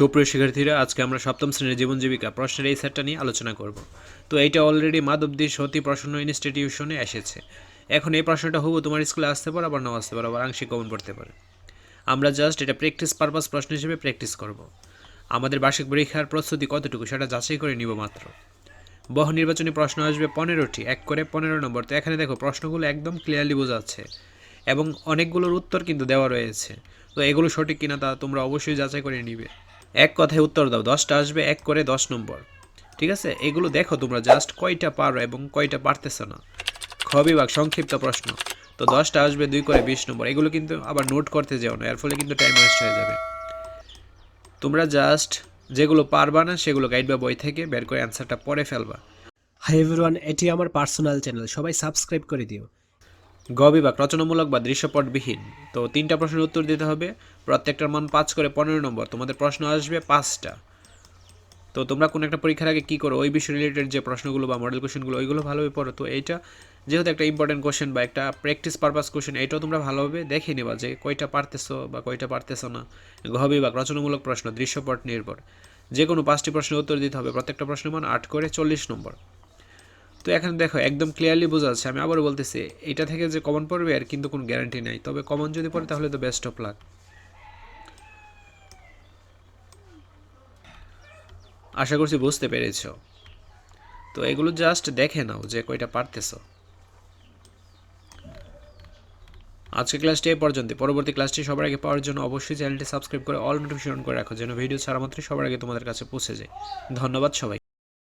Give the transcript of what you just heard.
সুপ্রিয় শিক্ষার্থীরা, আজকে আমরা সপ্তম শ্রেণির জীবন জীবিকা প্রশ্নের এই সেটটা নিয়ে আলোচনা করব। তো এইটা অলরেডি মাধবদী সতী প্রশ্ন ইনস্টিটিউশনে এসেছে। এখন এই প্রশ্নটা হুবু তোমার স্কুলে আসতে পারে, আবার নাও আসতে পারে, আবার আংশিক কমন পড়তে পারে। আমরা জাস্ট এটা প্র্যাকটিস পারপাস প্রশ্ন হিসেবে প্র্যাকটিস করব। আমাদের বার্ষিক পরীক্ষার প্রস্তুতি কতটুকু সেটা যাচাই করে নিব মাত্র। বহু নির্বাচনী প্রশ্ন আসবে পনেরোটি, এক করে পনেরো নম্বর। তো এখানে দেখো, প্রশ্নগুলো একদম ক্লিয়ারলি বোঝাচ্ছে এবং অনেকগুলোর উত্তর কিন্তু দেওয়া রয়েছে। তো এগুলো সঠিক কিনা তা তোমরা অবশ্যই যাচাই করে নিবে। এক কথায় উত্তর দাও, দশটা আসবে, এক করে দশ নম্বর। ঠিক আছে? এগুলো দেখো তোমরা জাস্ট কয়টা পারো এবং কয়টা পারতেছো না। খ বিভাগ, সংক্ষিপ্ত প্রশ্ন। তো দশটা আসবে দুই করে বিশ নম্বর। এগুলো কিন্তু আবার নোট করতে যাও না, এর ফলে কিন্তু টাইম ওয়েস্ট হয়ে যাবে। তোমরা জাস্ট যেগুলো পারবা না, সেগুলো গাইড বা বই থেকে বের করে অ্যান্সারটা পরে ফেলবা। হাই এভরিওয়ান এটি আমার পার্সোনাল চ্যানেল সবাই সাবস্ক্রাইব করে দিও। গ বিভাগ রচনামূলক বা দৃশ্যপটবিহীন। তো তিনটা প্রশ্নের উত্তর দিতে হবে। প্রত্যেকটার মান পাঁচ করে পনেরো নম্বর। তোমাদের প্রশ্ন আসবে পাঁচটা। তো তোমরা কোনো একটা পরীক্ষার আগে কী করো? ওই বিষয় রিলেটেড যে প্রশ্নগুলো বা মডেল কোশ্চেনগুলো ওইগুলো ভালোভাবে পড়ো। তো এইটা যেহেতু একটা ইম্পর্টেন্ট কোশ্চেন বা একটা প্র্যাকটিস পারপাস কোশ্চেন এটাও তোমরা ভালোভাবে দেখে নেবা যে কয়টা পারতেছো বা কয়টা পারতেছো না। ঘ বিভাগ রচনামূলক প্রশ্ন, দৃশ্যপট নির্ভর। যে কোনো পাঁচটি প্রশ্নের উত্তর দিতে হবে। প্রত্যেকটা প্রশ্নের মান আট করে চল্লিশ নম্বর। তো এখানে দেখো, একদম ক্লিয়ারলি বোঝা যাচ্ছে। আমি আবারও বলতেছি, এটা থেকে যে কমন পড়বে আর কিন্তু কোনো গ্যারান্টি নাই। তবে কমন যদি পড়ে তাহলে তো বেস্ট অফ লাক আশা করছি বুঝতে পেরেছ। তো এগুলো জাস্ট দেখে নাও যে কয়টা পারতেছো। আজকে ক্লাসটি এ পর্যন্ত পরবর্তী ক্লাসটি সবার আগে পাওয়ার জন্য অবশ্যই চ্যানেলটি সাবস্ক্রাইব করে অল নোটিফিকেশন করে রাখো, যেন ভিডিও ছাড়া মাত্রই সবার আগে তোমাদের কাছে পৌঁছে যায়। ধন্যবাদ সবাই